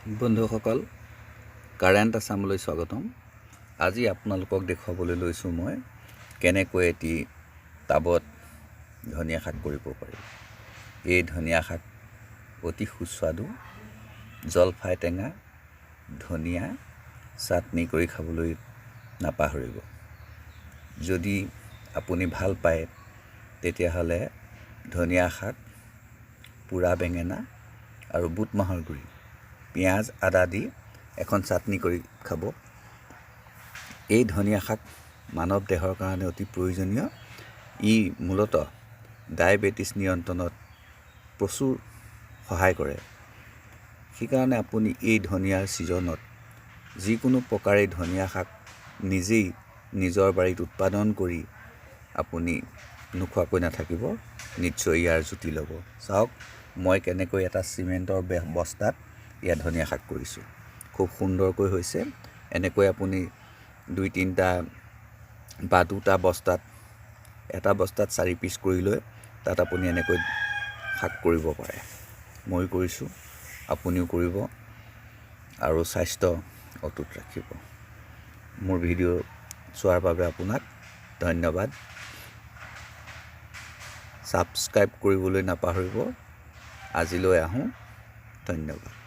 বন্ধুসকল কাৰেণ্ট আছামলৈ স্বাগতম। আজি আপোনালোকক দেখুৱাবলৈ লৈছোঁ মই কেনেকৈ এটি টাবত ধনিয়া শাক কৰিব পাৰি। এই ধনিয়া শাক অতি সুস্বাদু জলফাই টেঙা ধনিয়া চাটনি কৰি খাবলৈ নাপাহৰিব। যদি আপুনি ভাল পায় তেতিয়াহ'লে ধনিয়া শাক পোৰা বেঙেনা আৰু বুট মাহৰ গুড়ি পিঁয়াজ আদা দি এখন চাটনি কৰি খাব। এই ধনিয়া শাক মানৱ দেহৰ কাৰণে অতি প্ৰয়োজনীয়। ই মূলতঃ ডায়েবেটিছ নিয়ন্ত্ৰণত প্ৰচুৰ সহায় কৰে। সেইকাৰণে আপুনি এই ধনিয়াৰ ছিজনত যিকোনো প্ৰকাৰে ধনিয়া শাক নিজেই নিজৰ বাৰীত উৎপাদন কৰি আপুনি নোখোৱাকৈ নাথাকিব নিশ্চয় ইয়াৰ জুতি ল'ব। চাওক মই কেনেকৈ এটা চিমেণ্টৰ বস্তাত ইয়াত ধনিয়া শাক কৰিছোঁ। খুব সুন্দৰকৈ হৈছে। এনেকৈ আপুনি দুই তিনিটা বা দুটা বস্তাত এটা বস্তাত চাৰি পিচ কৰি লৈ তাত আপুনি এনেকৈ শাক কৰিব পাৰে। ময়ো কৰিছোঁ আপুনিও কৰিব আৰু স্বাস্থ্য অটুট ৰাখিব। মোৰ ভিডিঅ' চোৱাৰ বাবে আপোনাক ধন্যবাদ। ছাবস্ক্ৰাইব কৰিবলৈ নাপাহৰিব। আজিলৈ আহোঁ। ধন্যবাদ।